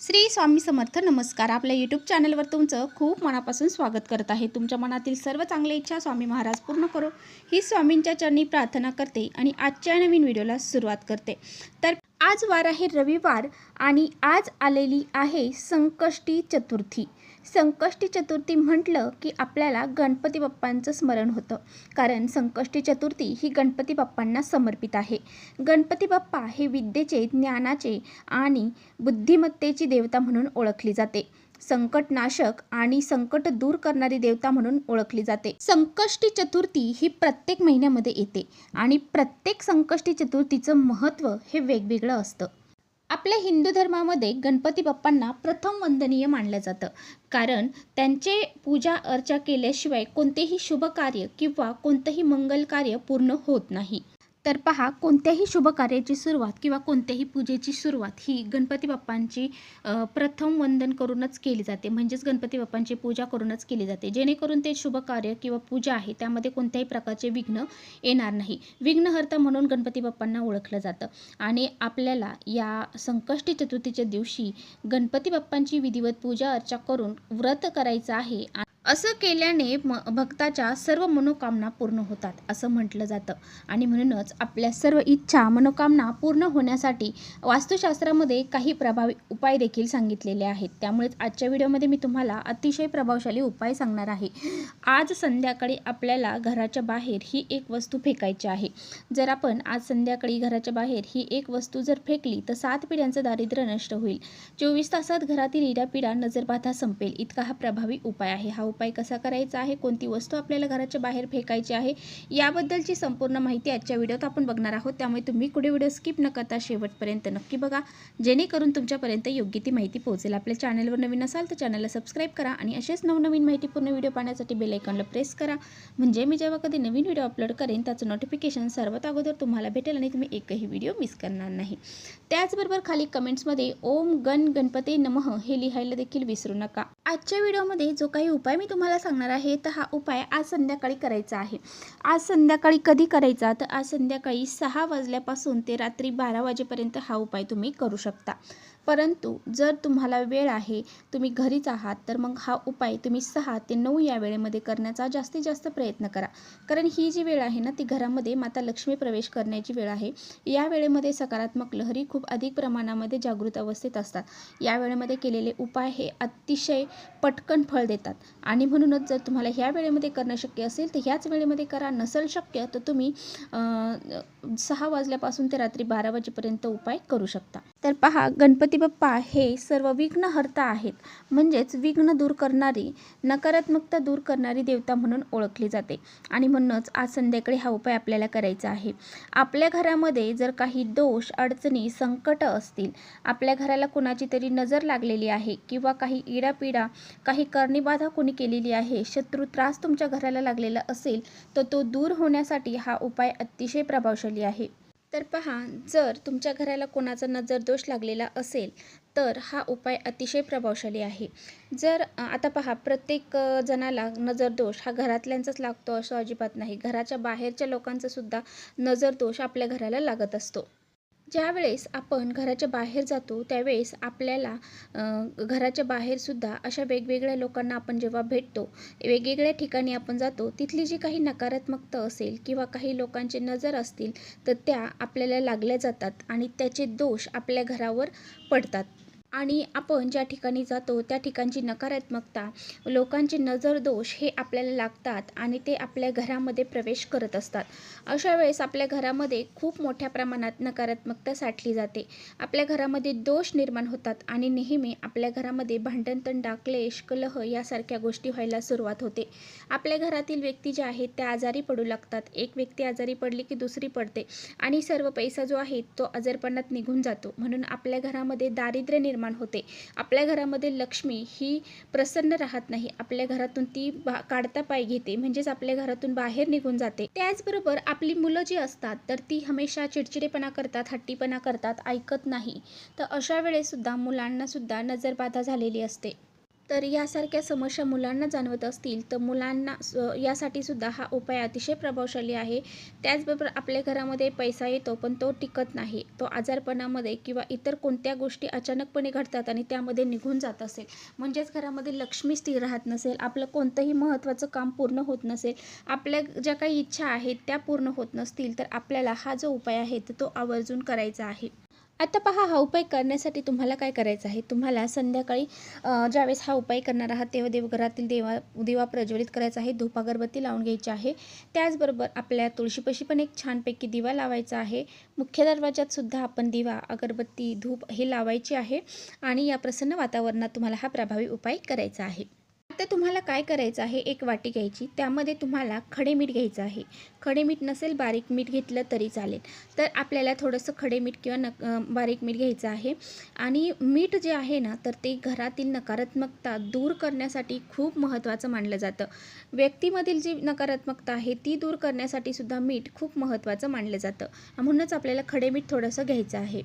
श्री स्वामी समर्थ नमस्कार. आपल्या यूट्यूब चॅनलवर तुमचं खूप मनापासून स्वागत करत आहे. तुमच्या मनातील सर्व चांगल्या इच्छा स्वामी महाराज पूर्ण करो. ही स्वामींच्या चरणी प्रार्थना करते आणि आजच्या नवीन व्हिडिओला सुरुवात करते. तर आज वार आहे रविवार आणि आज आलेली आहे संकष्टी चतुर्थी. संकष्टी चतुर्थी म्हटलं की आपल्याला गणपती बाप्पांचं स्मरण होतं. कारण संकष्टी चतुर्थी ही गणपती बाप्पांना समर्पित आहे. गणपती बाप्पा हे विद्येचे ज्ञानाचे आणि बुद्धिमत्तेची देवता म्हणून ओळखली जाते. संकटनाशक आणि संकट दूर करणारी देवता म्हणून ओळखली जाते. संकष्टी चतुर्थी ही प्रत्येक महिन्यामध्ये येते आणि प्रत्येक संकष्टी चतुर्थीचं महत्त्व हे वेगवेगळं असतं. आपल्या हिंदू धर्मामध्ये गणपती बाप्पांना प्रथम वंदनीय मानलं जातं. कारण त्यांचे पूजा अर्चा केल्याशिवाय कोणतेही शुभ कार्य किंवा कोणतंही मंगल कार्य पूर्ण होत नाही. तर पहा कोणत्याही शुभ कार्याची सुरुवात किंवा कोणत्याही पूजेची सुरुवात ही गणपती बाप्पांची प्रथम वंदन करूनच केली जाते. म्हणजेच गणपती बाप्पांची पूजा करूनच केली जाते. जेणेकरून ते शुभ कार्य किंवा पूजा आहे त्यामध्ये कोणत्याही प्रकारचे विघ्न येणार नाही. विघ्नहर्ता म्हणून गणपती बाप्पांना ओळखलं जातं. आणि आपल्याला या संकष्टी चतुर्थीच्या दिवशी गणपती बाप्पांची विधिवत पूजा अर्चा करून व्रत करायचं आहे. असं केल्याने म भक्ताच्या सर्व मनोकामना पूर्ण होतात असं म्हटलं जातं. आणि म्हणूनच आपल्या सर्व इच्छा मनोकामना पूर्ण होण्यासाठी वास्तुशास्त्रामध्ये काही प्रभावी उपाय देखील सांगितलेले आहेत. त्यामुळेच आजच्या व्हिडिओमध्ये मी तुम्हाला अतिशय प्रभावशाली उपाय सांगणार आहे. आज संध्याकाळी आपल्याला घराच्या बाहेर ही एक वस्तू फेकायची आहे. जर आपण आज संध्याकाळी घराच्या बाहेर ही एक वस्तू जर फेकली तर सात पिढ्यांचं दारिद्र्य नष्ट होईल. चोवीस तासात घरातील इडापिडा नजरबाधा संपेल. इतका हा प्रभावी उपाय आहे. हा उपाय उपाय कसा करायचा आहे कोणती वस्तू आपल्याला घराच्या बाहेर फेकायची आहे याबद्दलची संपूर्ण माहिती आजच्या व्हिडिओत आपण बघणार आहोत. त्यामुळे तुम्ही कुठे व्हिडिओ स्किप न करता शेवटपर्यंत नक्की बघा. जेणेकरून तुमच्यापर्यंत योग्य ती माहिती पोहोचेल. आपल्या चॅनलवर नवीन असाल तर चॅनलला सबस्क्राईब करा आणि असेच नवनवीन माहितीपूर्ण व्हिडिओ पाहण्यासाठी बेल आयकॉनला प्रेस करा. म्हणजे मी जेव्हा कधी नवीन व्हिडिओ अपलोड करेन त्याचं नोटिफिकेशन सर्वात अगोदर तुम्हाला भेटेल आणि तुम्ही एकही व्हिडिओ मिस करणार नाही. त्याचबरोबर खाली कमेंट्समध्ये ओम गण गणपती नमः हे लिहायला देखील विसरू नका. आजच्या व्हिडिओमध्ये जो काही उपाय मी तुम्हाला सांगणार आहे तर हा उपाय आज संध्याकाळी करायचा आहे. आज संध्याकाळी कधी करायचा? तर आज संध्याकाळी सहा वाजल्यापासून ते रात्री बारा वाजेपर्यंत हा उपाय तुम्ही करू शकता. परंतु जर तुम्हाला वेळ आहे तुम्ही घरीच आहात तर मग हा उपाय तुम्ही सहा ते नऊ या वेळेमध्ये करण्याचा जास्तीत जास्त प्रयत्न करा. कारण ही जी वेळ आहे ना ती घरामध्ये माता लक्ष्मी प्रवेश करण्याची वेळ आहे. या वेळेमध्ये सकारात्मक लहरी खूप अधिक प्रमाणामध्ये जागृत अवस्थेत असतात. या वेळेमध्ये केलेले उपाय हे अतिशय पटकन फळ देतात. आणि आणि म्हणूनच जर तुम्हाला ह्या वेळेमध्ये करणं शक्य असेल तर ह्याच वेळेमध्ये करा. नसेल शक्य तर तुम्ही सहा वाजल्यापासून ते रात्री बारा वाजेपर्यंत उपाय करू शकता. तर पहा गणपती बाप्पा हे सर्व विघ्नहर्ता आहेत. म्हणजेच विघ्न दूर करणारी नकारात्मकता दूर करणारी देवता म्हणून ओळखली जाते. आणि म्हणूनच आज संध्याकाळी हा उपाय आपल्याला करायचा आहे. आपल्या घरामध्ये जर काही दोष अडचणी संकट असतील आपल्या घराला कोणाची तरी नजर लागलेली आहे किंवा काही इडापिडा काही करणीबाधा कोणी केलेली आहे. शत्रू त्रास तुमच्या घराला लागलेला असेल तर तो दूर होण्यासाठी हा उपाय अतिशय प्रभावशाली आहे. तर पहा जर तुमच्या घराला कोणाचा नजर दोष लागलेला असेल तर हा उपाय अतिशय प्रभावशाली आहे. जर आता पहा प्रत्येक जणाला नजरदोष हा घरातल्यांचाच लागतो असं अजिबात नाही. घराच्या बाहेरच्या लोकांचा सुद्धा आपल्या घराला लागत असतो. ज्यावेळेस आपण घराच्या बाहेर जातो त्यावेळेस आपल्याला घराच्या बाहेरसुद्धा अशा वेगवेगळ्या लोकांना आपण जेव्हा भेटतो वेगवेगळ्या ठिकाणी आपण जातो तिथली जी काही नकारात्मकता असेल किंवा काही लोकांचे नजर असतील तर त्या आपल्याला लागल्या जातात आणि त्याचे दोष आपल्या घरावर पडतात. आणि आपण ज्या ठिकाणी जातो त्या ठिकाणची नकारात्मकता लोकांचे नजर दोष हे आपल्याला लागतात आणि ते आपल्या घरामध्ये प्रवेश करत असतात. अशा वेळेस आपल्या घरामध्ये खूप मोठ्या प्रमाणात नकारात्मकता साठली जाते. आपल्या घरामध्ये दोष निर्माण होतात आणि नेहमी आपल्या घरामध्ये भांडणतंडा क्लेश कलह यासारख्या गोष्टी व्हायला सुरुवात होते. आपल्या घरातील व्यक्ती ज्या आहेत त्या आजारी पडू लागतात. एक व्यक्ती आजारी पडली की दुसरी पडते आणि सर्व पैसा जो आहे तो आजारपणात निघून जातो. म्हणून आपल्या घरामध्ये दारिद्र्य निर्माण होते. आपल्या घरामध्ये लक्ष्मी ही प्रसन्न राहत नाही. आपल्या घरातून ती काढता पाय घेते. म्हणजेच आपल्या घरातून बाहेर निघून जाते. त्याचबरोबर आपली मुलं जी असतात तर ती हमेशा चिडचिडेपणा करतात हट्टीपणा करतात ऐकत नाही. तर अशा वेळेसुद्धा मुलांना सुद्धा नजरबाधा झालेली असते. तर यासारख्या समस्या मुलांना जाणवत असतील तर मुलांना स यासाठी सुद्धा हा उपाय अतिशय प्रभावशाली आहे. त्याचबरोबर आपल्या घरामध्ये पैसा येतो पण तो टिकत नाही. तो आजारपणामध्ये किंवा इतर कोणत्या गोष्टी अचानकपणे घडतात आणि त्यामध्ये निघून जात असेल म्हणजेच घरामध्ये लक्ष्मी स्थिर राहत नसेल आपलं कोणतंही महत्त्वाचं काम पूर्ण होत नसेल आपल्या ज्या काही इच्छा आहेत त्या पूर्ण होत नसतील तर आपल्याला हा जो उपाय आहे तो आवर्जून करायचा आहे. आता पहा हा उपाय करण्यासाठी तुम्हाला काय करायचं आहे? तुम्हाला संध्याकाळी ज्यावेळेस हा उपाय करणार आहात तेव्हा देवघरातील देवा दिवा प्रज्वलित करायचा आहे धूप अगरबत्ती लावून घ्यायची आहे. त्याचबरोबर आपल्या तुळशीपाशी पण एक छानपैकी दिवा लावायचा आहे. मुख्य दरवाजात सुद्धा आपण दिवा अगरबत्ती धूप हे लावायची आहे आणि या प्रसन्न वातावरणात तुम्हाला हा प्रभावी उपाय करायचा आहे. आता तुम्हाला काय करायचं आहे? एक वाटी घ्यायची. त्यामध्ये तुम्हाला खडे मीठ घ्यायचं आहे. खडे मीठ नसेल बारीक मीठ घेतलं तरी चालेल. तर आपल्याला थोडंसं खडे मीठ किंवा नक बारीक मीठ घ्यायचं आहे. आणि मीठ जे आहे ना तर ते घरातील नकारात्मकता दूर करण्यासाठी खूप महत्त्वाचं मानलं जातं. व्यक्तीमधील जी नकारात्मकता आहे ती दूर करण्यासाठी सुद्धा मीठ खूप महत्त्वाचं मानलं जातं. म्हणूनच आपल्याला खडे मीठ थोडंसं घ्यायचं आहे.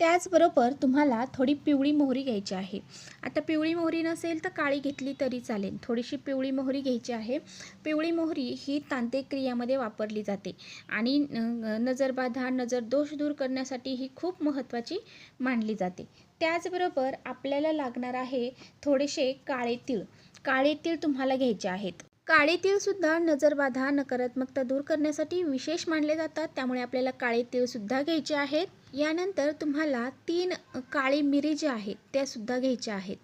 त्याचबरोबर तुम्हाला थोडी पिवळी मोहरी घ्यायची आहे. आता पिवळी मोहरी नसेल तर काळी घेतली तरी चालेल. थोडीशी पिवळी मोहरी घ्यायची आहे. पिवळी मोहरी ही तांत्रिक क्रियामध्ये वापरली जाते आणि न- नजरबाधा नजर दोष दूर करण्यासाठी ही खूप महत्त्वाची मानली जाते. त्याचबरोबर आपल्याला लागणार आहे थोडेसे काळे तीळ. काळे तीळ तुम्हाला घ्यायचे आहेत. काळे तीळसुद्धा नजरबाधा नकारात्मकता दूर करण्यासाठी विशेष मानले जातात. त्यामुळे आपल्याला काळे तीळसुद्धा घ्यायचे आहेत. यानंतर तुम्हाला तीन काळी मिरी ज्या आहेत त्या सुद्धा घ्यायच्या आहेत.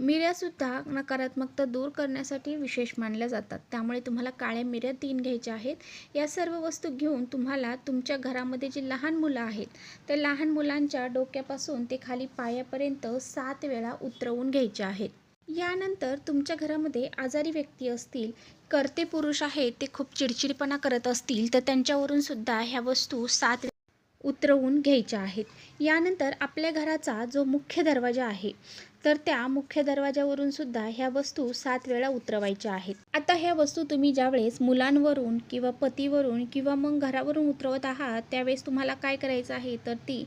मिऱ्यासुद्धा नकारात्मकता दूर करण्यासाठी विशेष मानल्या जातात. त्यामुळे तुम्हाला काळ्या मिऱ्या तीन घ्यायच्या आहेत. या सर्व वस्तू घेऊन तुम्हाला तुमच्या घरामध्ये जी लहान मुलं आहेत त्या लहान मुलांच्या डोक्यापासून ते खाली पायापर्यंत सात वेळा उतरवून घ्यायच्या आहेत. यानंतर तुमच्या घरामध्ये आजारी व्यक्ती असतील करते पुरुष आहेत ते खूप चिडचिडपणा करत असतील तर त्यांच्यावरून सुद्धा ह्या वस्तू सात उतरवून घ्यायच्या आहेत. यानंतर आपल्या घराचा जो मुख्य दरवाजा आहे तर त्या मुख्य दरवाजावरून सुद्धा ह्या वस्तू सात वेळा उतरवायच्या आहेत. आता ह्या वस्तू तुम्ही ज्यावेळेस मुलांवरून किंवा पतीवरून किंवा मग घरावरून उतरवत आहात त्यावेळेस तुम्हाला काय करायचं आहे? तर ती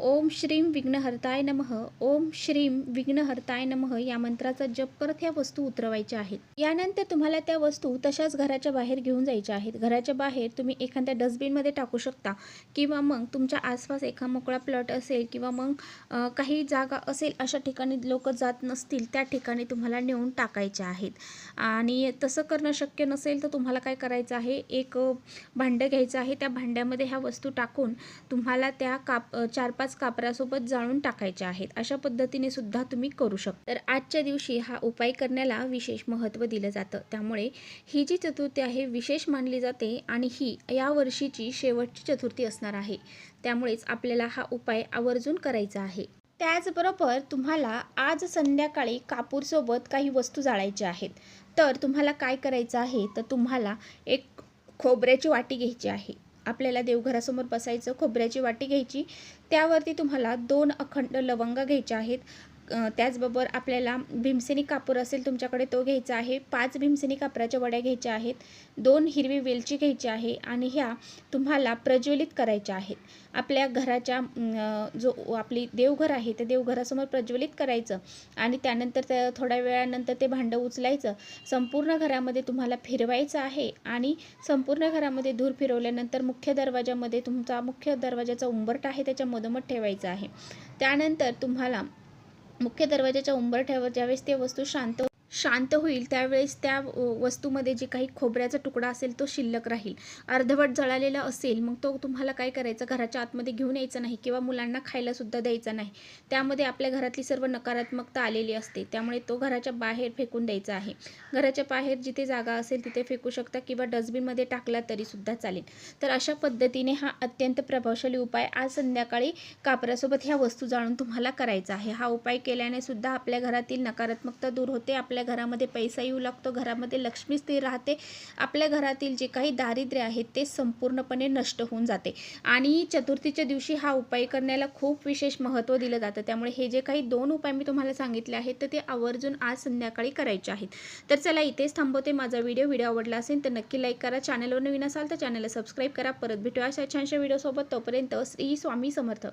ओम श्रीम विघ्नहर्ताय नमः ओम श्रीम विघ्नहर्ताय नमः या मंत्राचा जप करत ह्या वस्तू उतरवायच्या आहेत. यानंतर तुम्हाला त्या वस्तू तशाच घराच्या बाहेर घेऊन जायच्या आहेत. घराच्या बाहेर तुम्ही एखाद्या डस्टबिनमध्ये टाकू शकता किंवा मग तुमच्या आसपास एका मोकळा प्लॉट असेल किंवा मग काही जागा असेल अशा ठिकाणी लोक जात नसतील त्या ठिकाणी तुम्हाला नेऊन टाकायचे आहेत. आणि तसं करणं शक्य नसेल तर तुम्हाला काय करायचं आहे? एक भांडं घ्यायचं आहे. त्या भांड्यामध्ये ह्या वस्तू टाकून तुम्हाला त्या काप चार पाच कापरासोबत जाळून टाकायच्या आहेत. अशा पद्धतीने सुद्धा तुम्ही करू शकता. तर आजच्या दिवशी हा उपाय करण्याला विशेष महत्त्व दिलं जातं. त्यामुळे ही जी चतुर्थी आहे विशेष मानली जाते आणि ही या वर्षीची शेवटची चतुर्थी असणार आहे. त्यामुळेच आपल्याला हा उपाय आवर्जून करायचा आहे. त्याचबरोबर तुम्हाला आज संध्याकाळी कापूरसोबत काही वस्तू जाळायच्या आहेत. तर तुम्हाला काय करायचं आहे? तर तुम्हाला एक खोबऱ्याची वाटी घ्यायची आहे. आपल्याला देवघरासमोर बसायचं खोबऱ्याची वाटी घ्यायची. त्यावरती तुम्हाला दोन अखंड लवंगा घ्यायच्या आहेत. त्याचबरोबर आपल्याला भीमसेनी कापूर असेल तुमच्याकडे तो घ्यायचा आहे. पाच भीमसेनी कापराच्या वड्या घ्यायच्या आहेत. दोन हिरवी वेलची घ्यायची आहे आणि ह्या तुम्हाला प्रज्वलित करायच्या आहेत. आपल्या घराच्या जो आपली देवघर आहे त्या देवघरासमोर प्रज्वलित करायचं आणि त्यानंतर त्या थोड्या वेळानंतर ते भांडं उचलायचं. संपूर्ण घरामध्ये तुम्हाला फिरवायचं आहे आणि संपूर्ण घरामध्ये धूर फिरवल्यानंतर मुख्य दरवाजामध्ये तुमचा मुख्य दरवाजाचा उंबरठा आहे त्याच्या मधोमध ठेवायचा आहे. त्यानंतर तुम्हाला मुख्य दरवाजाच्या उंबरठ्यावर ज्यावेळेस ते वस्तू शांत शांत होईल त्यावेळेस त्या वस्तूमध्ये जे काही खोबऱ्याचा तुकडा असेल तो शिल्लक राहील. अर्धवट जळालेला असेल मग तो तुम्हाला काय करायचा? घराच्या आतमध्ये घेऊन यायचा नाही किंवा मुलांना खायला सुद्धा द्यायचा नाही. त्यामध्ये आपल्या घरातली सर्व नकारात्मकता आलेली असते. त्यामुळे तो घराच्या बाहेर फेकून द्यायचा आहे. घराच्या बाहेर जिथे जागा असेल तिथे फेकू शकता किंवा डस्टबिनमध्ये टाकला तरी सुद्धा चालेल. तर अशा पद्धतीने हा अत्यंत प्रभावशाली उपाय आज संध्याकाळी कापरासोबत ह्या वस्तू जाळून तुम्हाला करायचा आहे. हा उपाय केल्याने सुद्धा आपल्या घरातील नकारात्मकता दूर होते आपल्या आपल्या घरामध्ये पैसा येऊ लागतो घरामध्ये लक्ष्मी स्थिर राहते. आपल्या घरातील जे काही दारिद्र्य आहे ते संपूर्णपणे नष्ट होऊन जाते. आणि चतुर्थीच्या दिवशी हा उपाय करण्याला खूप विशेष महत्त्व दिलं जातं. त्यामुळे हे जे काही दोन उपाय मी तुम्हाला सांगितले आहेत तर ते आवर्जून आज संध्याकाळी करायचे आहेत. तर चला इथेच थांबवते माझा व्हिडिओ. व्हिडिओ आवडला असेल तर नक्की लाईक करा. चॅनलवर नवीन असाल तर चॅनलला सबस्क्राईब करा. परत भेटूया अशा छानशा व्हिडिओसोबत. तोपर्यंत श्री स्वामी समर्थ.